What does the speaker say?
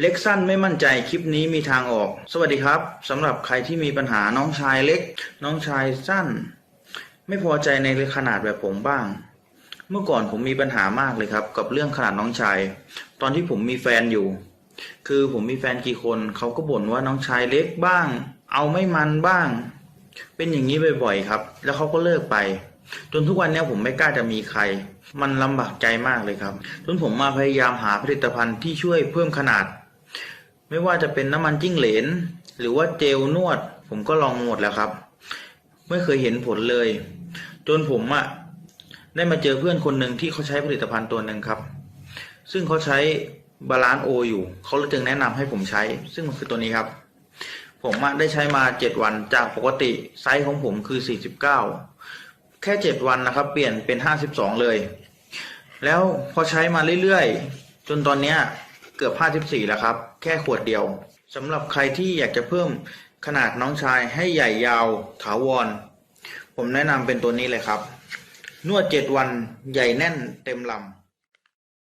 เล็กสั้นไม่มั่นใจคลิปนี้มีทางออก สวัสดีครับสำหรับใครที่มีปัญหาน้องชายเล็ก น้องชายสั้น ไม่พอใจในขนาดแบบผมบ้าง เมื่อก่อนผมมีปัญหามากเลยครับ กับเรื่องขนาดน้องชาย ตอนที่ผมมีแฟนอยู่ คือผมมีแฟนกี่คนเขาก็บ่นว่าน้องชายเล็กบ้าง เอาไม่มันบ้าง เป็นอย่างนี้บ่อยๆครับ แล้วเขาก็เลิกไป จนทุกวันนี้ผมไม่กล้าจะมีใคร มันลำบากใจมากเลยครับจนผมมาพยายามหาผลิตภัณฑ์ที่ช่วยเพิ่มขนาด ไม่ว่าจะเป็นน้ำมันจิ้งเหลน หรือว่าเจลนวด ผมก็ลองหมดแล้วครับ ไม่เคยเห็นผลเลย จนผมอะได้มาเจอเพื่อนคนหนึ่งที่เขาใช้ผลิตภัณฑ์ตัวหนึ่งครับ ซึ่งเขาใช้บาลานโออยู่เขาเลยจึงแนะนำให้ผมใช้ ซึ่งมันคือตัวนี้ครับ ผมอะได้ใช้มาเจ็ดวันจากปกติไซส์ของผมคือสี่สิบเก้าแค่เจ็ดวันนะครับ เปลี่ยนเป็นห้าสิบสองเลย แล้วพอใช้มาเรื่อยๆ จนตอนเนี้ย เกือบ 54 แล้วครับ แค่ขวดเดียวสำหรับใครที่อยากจะเพิ่มขนาดน้องชายให้ใหญ่ยาวถาวร ผมแนะนำเป็นตัวนี้เลยครับ นวด 7 วันใหญ่แน่นเต็มลำ